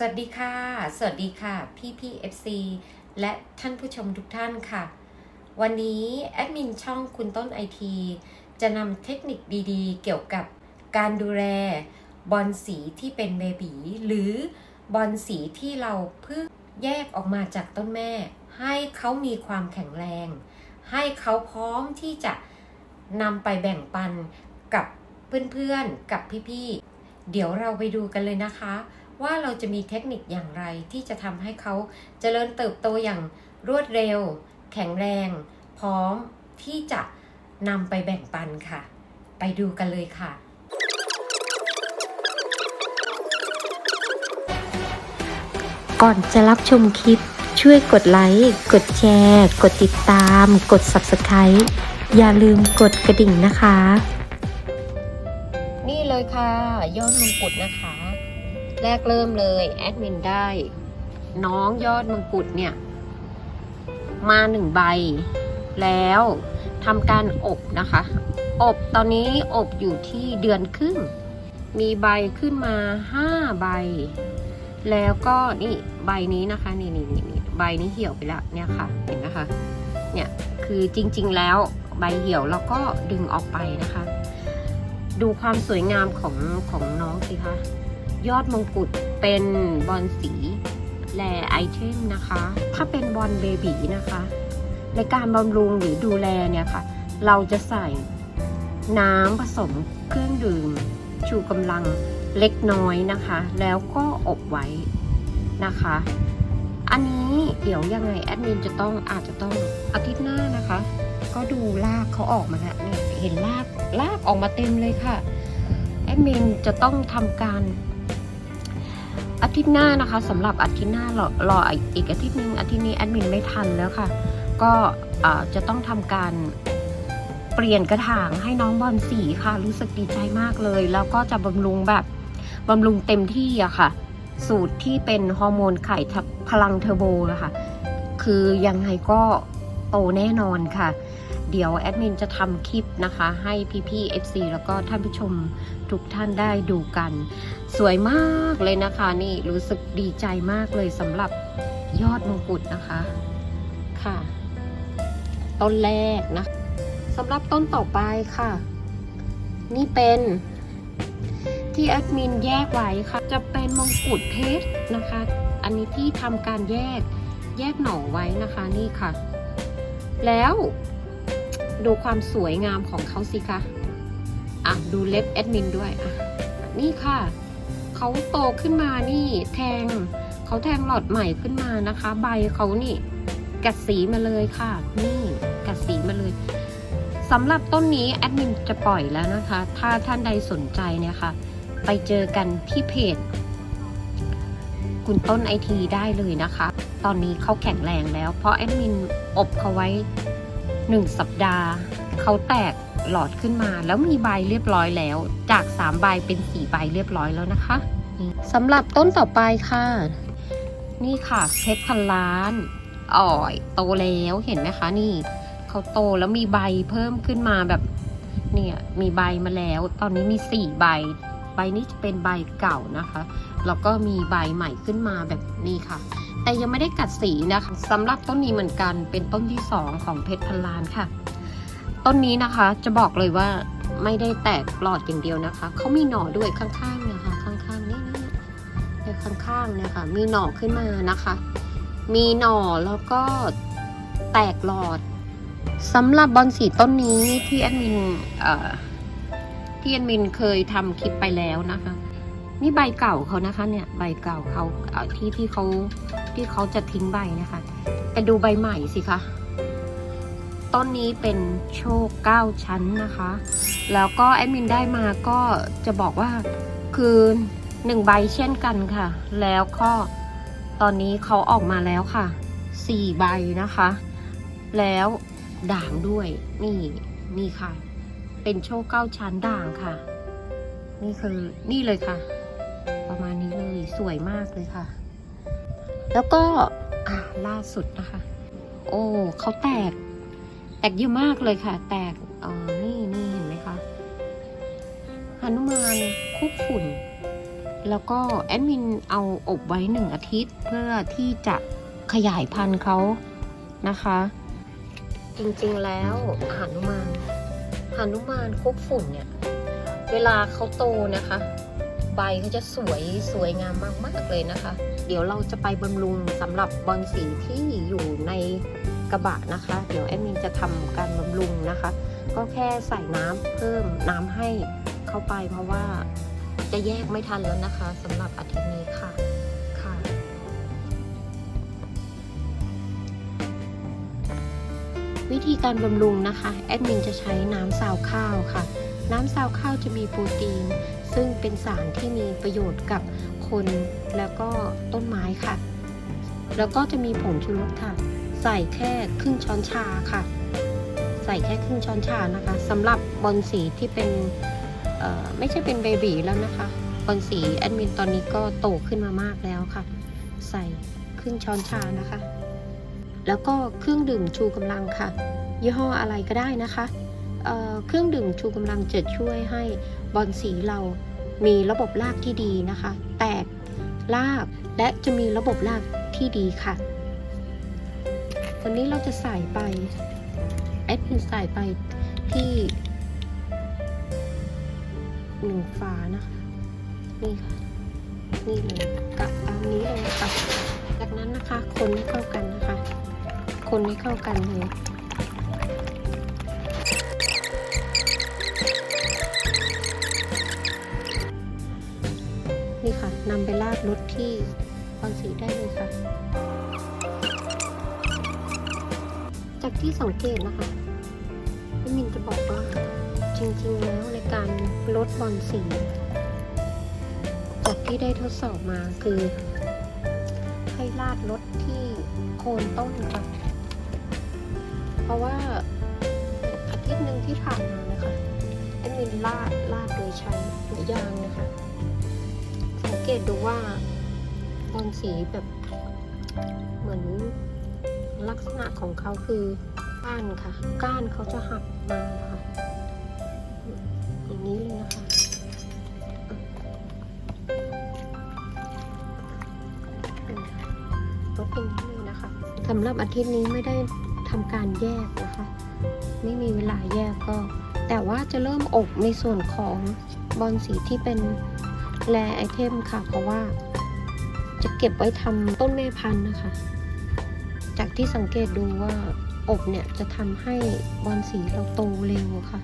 สวัสดีค่ะ สวัสดีค่ะ พี่พี่ FC และท่านผู้ชมทุกท่านค่ะ วันนี้แอดมินช่องคุณต้นไอทีจะนำเทคนิคดีๆ เกี่ยวกับการดูแลบอลสีที่เป็นเบบีหรือบอลสีที่เราเพิ่งแยกออกมาจากต้นแม่ ให้เขามีความแข็งแรง ให้เขาพร้อมที่จะนำไปแบ่งปันกับเพื่อนๆ กับพี่ๆ เดี๋ยวเราไปดูกันเลยนะคะ ว่าเราจะมีเทคนิคอย่างไรที่จะทำให้เขาเจริญเติบโตอย่างรวดเร็ว แข็งแรง พร้อมที่จะนำไปแบ่งปันค่ะ ไปดูกันเลยค่ะก่อนจะรับชมคลิป ช่วยกดไลค์ กดแชร์ กดติดตาม กด Subscribe อย่าลืมกดกระดิ่งนะคะ นี่เลยค่ะ ยอดมงกุฎนะคะ แรกเริ่มเลยแอดมินได้ น้องยอดมงกุฎเนี่ย มาหนึ่งใบ แล้วทำการอบนะคะ อบตอนนี้อบอยู่ที่เดือนครึ่ง มีใบขึ้นมาห้าใบ แล้วก็นี่ใบนี้นะคะนี่นี่นี่ใบนี้เหี่ยวไปแล้วเนี่ยค่ะเห็นนะคะเนี่ยคือจริงๆแล้วใบเหี่ยวเราก็ดึงออกไปนะคะ ดูความสวยงามของของน้องสิคะ ยอดมงกุฎเป็นบอลสีแลไอเทมนะคะ ถ้าเป็นบอลเบบีนะคะ ในการบำรุงหรือดูแลเนี่ยค่ะ เราจะใส่น้ำผสมเครื่องดื่ม ชูกำลังเล็กน้อยนะคะ แล้วก็อบไว้นะคะ อันนี้เดี๋ยวยังไงแอดมินจะต้องอาจจะต้องอาทิตย์หน้านะคะ ก็ดูรากเขาออกมาแล้วเนี่ยเห็นรากรากออกมาเต็มเลยค่ะแอดมินจะต้องทำการ ทิตย์หน้านะคะสำหรับอาทิตย์หน้ารอรออีกอาทิตย์หนึงอาทิตย์นี้แอดมินไม่ทันแล้วค่ะ ก็จะต้องทำการเปลี่ยนกระถางให้น้องบอลสีค่ะ รู้สึกดีใจมากเลย แล้วก็จะบำรุงแบบบำรุงเต็มที่อะค่ะ สูตรที่เป็นฮอร์โมนไข่พลังเทอร์โบนะคะคือยังไงก็โตแน่นอนค่ะ เดี๋ยวแอดมินจะทำคลิปนะคะ ให้พี่ๆ FC แล้วก็ท่านผู้ชมทุกท่านได้ดูกัน สวยมากเลยนะคะ นี่รู้สึกดีใจมากเลยสำหรับยอดมงกุฎนะคะค่ะ ต้นแรกนะสำหรับต้นต่อไปค่ะ นี่เป็นที่แอดมินแยกไว้ค่ะ จะเป็นมงกุฎเพชรนะคะ อันนี้ที่ทำการแยกแยกหน่อไว้นะคะนี่ค่ะ แล้ว ดูความสวยงามของเขาสิคะ อะ ดูเล็บแอดมินด้วย อะ นี่ค่ะ เขาโตขึ้นมานี่ แทง เขาแทงหลอดใหม่ขึ้นมานะคะ ใบเขานี่ กัดสีมาเลยค่ะ นี่กัดสีมาเลยสำหรับต้นนี้แอดมินจะปล่อยแล้วนะคะ ถ้าท่านใดสนใจเนี่ยค่ะ ไปเจอกันที่เพจ คุณต้นไอทีได้เลยนะคะ ตอนนี้เขาแข็งแรงแล้ว เพราะแอดมินอบเขาไว้ หนึ่งสัปดาห์ เขาแตกหลอดขึ้นมา แล้วมีใบเรียบร้อยแล้ว จากสามใบเป็นสี่ใบเรียบร้อยแล้วนะคะนี่สำหรับต้นต่อไปค่ะ นี่ค่ะเพชรพันล้านอ่อยโตแล้วเห็นไหมคะนี่เขาโตแล้วมีใบเพิ่มขึ้นมาแบบเนี่ยมีใบมาแล้ว ตอนนี้มีสี่ใบ ใบนี้จะเป็นใบเก่านะคะ แล้วก็มีใบใหม่ขึ้นมาแบบนี้ค่ะ แต่ยังไม่ได้กัดสีนะคะสำหรับต้นนี้เหมือนกันเป็นต้นที่สองของเพชรพันล้านค่ะ ต้นนี้นะคะจะบอกเลยว่าไม่ได้แตกหลอดอย่างเดียวนะคะเขามีหน่อด้วยข้างๆนะคะข้างๆนี่นี่นี่ข้างๆเนี่ยค่ะ มีหน่อขึ้นมานะคะ มีหน่อแล้วก็แตกหลอดสำหรับบอลสีต้นนี้ที่แอดมินที่แอดมินเคยทำคลิปไปแล้วนะคะ นี่ใบเก่าเขานะคะ เนี่ยใบเก่าเขาที่ที่เขาที่เขาจะทิ้งใบนะคะแต่ดูใบใหม่สิคะต้นนี้เป็นโชคเก้าชั้นนะคะ แล้วก็แอดมินได้มาก็จะบอกว่าคือหนึ่งใบเช่นกันค่ะ แล้วก็ตอนนี้เขาออกมาแล้วค่ะสี่ใบนะคะ แล้วด่างด้วย นี่นี่ค่ะ เป็นโชคเก้าชั้นด่างค่ะ นี่คือนี่เลยค่ะ ประมาณนี้เลยสวยมากเลยค่ะ แล้วก็ล่าสุดนะคะ โอ้เขาแตก แตกเยอะมากเลยค่ะ แตกอ่อนี่นี่เห็นไหมคะหนุมานคุกฝุ่น แล้วก็แอดมินเอาอบไว้หนึ่งอาทิตย์เพื่อที่จะขยายพันธุ์เขานะคะ จริงๆแล้วหนุมานหนุมานคุกฝุ่นเนี่ย เวลาเขาโตนะคะ ใบเขาจะสวยสวยงามมากๆเลยนะคะ เดี๋ยวเราจะไปบำรุงสำหรับบอลสีที่อยู่ในกระบะนะคะ เดี๋ยวแอดมินจะทำการบำรุงนะคะ ก็แค่ใส่น้ำเพิ่มน้ำให้เข้าไปเพราะว่าจะแยกไม่ทันแล้วนะคะสำหรับอาทิตย์นี้ค่ะค่ะ วิธีการบำรุงนะคะ แอดมินจะใช้น้ำซาวข้าวค่ะ น้ำซาวข้าวจะมีโปรตีน ซึ่งเป็นสารที่มีประโยชน์กับคนแล้วก็ต้นไม้ค่ะ แล้วก็จะมีผงชูรสค่ะ ใส่แค่ครึ่งช้อนชาค่ะ ใส่แค่ครึ่งช้อนชานะคะสำหรับบอลสีที่เป็นไม่ใช่เป็นเบบีแล้วนะคะบอลสีแอดมินตอนนี้ก็โตขึ้นมามากแล้วค่ะ ใส่ครึ่งช้อนชานะคะ แล้วก็เครื่องดื่มชูกำลังค่ะ ยี่ห้ออะไรก็ได้นะคะเเครื่องดื่มชูกำลังจะช่วยให้บอลสีเรา มีระบบรากที่ดีนะคะ แตกรากและจะมีระบบรากที่ดีค่ะ วันนี้เราจะใส่ไปแอดมินใส่ไปที่หนึ่งฝานะคะนี่ค่ะนี่เลยกับตามนี้เลยค่ะจากนั้นนะคะคนให้เข้ากันนะคะ คนให้เข้ากันเลย ดรถที่บอลสีได้เลยค่ะ จากที่สังเกตนะคะพี่มินจะบอกว่าจริงๆแล้วในการลดบอลสี จากที่ได้ทดสอบมาคือ ให้ลาดรถที่โคนต้นค่ะเพราะว่าอาทิตย์หนึ่งที่ผ่านมานะคะแอดมินลาดลาดโดยใช้หัวยางนะคะ เกตดูว่าบอลสีแบบเหมือนลักษณะของเขาคือก้านค่ะ ก้านเขาจะหักมานะคะอย่างนี้เลยนะคะรถเป็นอย่นี้เลยนะคะสำหรับอาทิตย์นี้ไม่ได้ทำการแยกนะคะ ไม่มีเวลาแยกก็ แต่ว่าจะเริ่มอบในส่วนของบอลสีที่เป็น แลไอเทมค่ะ เพราะว่าจะเก็บไว้ทำต้นแม่พันธุ์นะคะ จากที่สังเกตดูว่าอบเนี่ยจะทำให้บอลสีเราโตเร็วค่ะ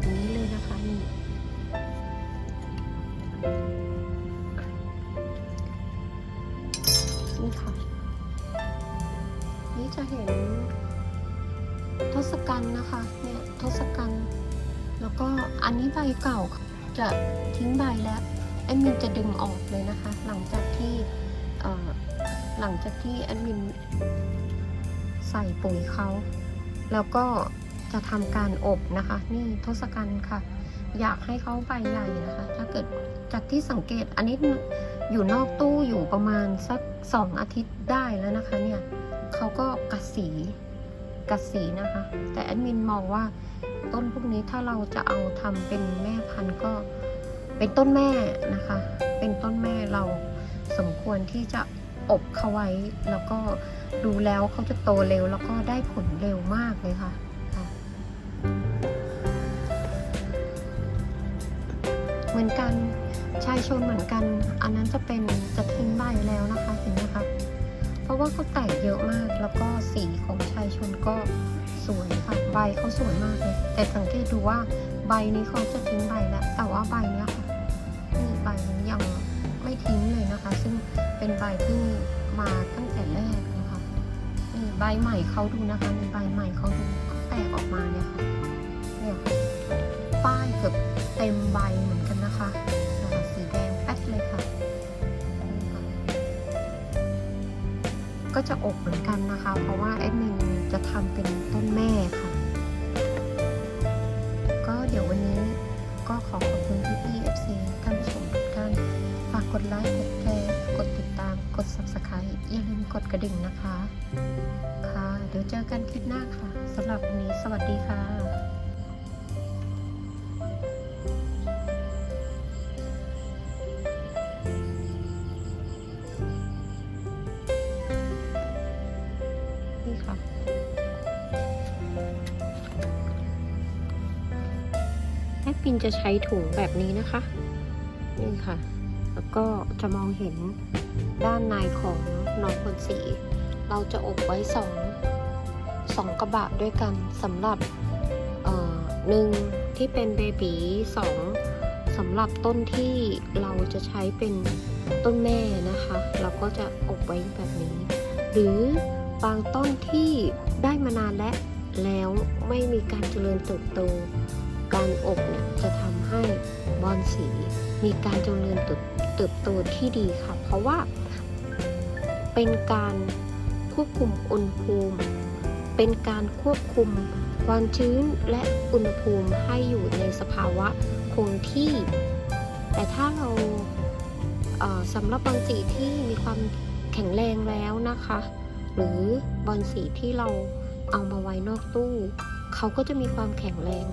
อย่างนี้เลยนะคะนี่นี่ค่ะ นี่จะเห็นทศกัณฐ์นะคะ เนี่ยทศกัณฐ์แล้วก็อันนี้ใบเก่าค่ะ จะทิ้งใบแล้วแอดมินจะดึงออกเลยนะคะ หลังจากที่หลังจากที่แอดมินใส่ปุ๋ยเขาแล้วก็จะทำการอบนะคะ นี่ทศกัณฐ์ค่ะ อยากให้เขาใบใหญ่นะคะ ถ้าเกิดจากที่สังเกตอันนี้อยู่นอกตู้อยู่ประมาณสักสองอาทิตย์ได้แล้วนะคะเนี่ยเขาก็กัดสีกัดสีนะคะ แต่แอดมินมองว่า ต้นพวกนี้ถ้าเราจะเอาทำเป็นแม่พันธุ์ก็เป็นต้นแม่นะคะ เป็นต้นแม่เราสมควรที่จะอบเขาไว้ แล้วก็ดูแล้วเขาจะโตเร็ว แล้วก็ได้ผลเร็วมากเลยค่ะค่ะเหมือนกันชายชนเหมือนกัน อันนั้นจะเป็นจะทิ้งใบแล้วนะคะเห็นไหมคะเพราะว่าเขาแตกเยอะมากแล้วก็สีของชายชนก็ สวยค่ะ ใบเขาสวยมากเลย แต่สังเกตดูว่าใบนี้เขาจะทิ้งใบแล้ว แต่ว่าใบเนี้ยค่ะนี่ใบนี้ยังไม่ทิ้งเลยนะคะ ซึ่งเป็นใบที่มาตั้งแต่แรกนะคะนี่ใบใหม่เขาดูนะคะมีใบใหม่เขาดูเขาแตกออกมาเนี่ยค่ะเนี่ยป้ายเกือบเต็มใบเหมือนกันนะคะ ก็จะอบเหมือนกันนะคะ เพราะว่าแอดมินจะทำเป็นต้นแม่ค่ะ ก็เดี๋ยววันนี้ก็ขอขอบคุณพี่พี่ๆ FC ท่านผู้ชมทุกท่าน ฝากกดไลค์กดแชร์กดติดตามกด subscribe อย่าลืมกดกระดิ่งนะคะ ค่ะ เดี๋ยวเจอกันคลิปหน้าค่ะสำหรับวันนี้สวัสดีค่ะ จะใช้ถุงแบบนี้นะคะ นี่ค่ะ แล้วก็จะมองเห็นด้านในของน้องคนสี เราจะอบไว้สองสองกระบะด้วยกันสำหรับเอ่อหนึ่งที่เป็นเบบีสองสำหรับต้นที่เราจะใช้เป็นต้นแม่นะคะ เราก็จะอบไว้แบบนี้ หรือบางต้นที่ได้มานานและแล้วไม่มีการเจริญเติบโต การอบเนี่ยจะทำให้บอนสีมีการเจริญเติบโตที่ดีค่ะ เพราะว่าเป็นการควบคุมอุณหภูมิ เป็นการควบคุมความชื้นและอุณหภูมิให้อยู่ในสภาวะคงที่ แต่ถ้าเราเสำหรับบอลสีที่มีความแข็งแรงแล้วนะคะ หรือบอลสีที่เราเอามาไว้นอกตู้ เขาก็จะมีความแข็งแรง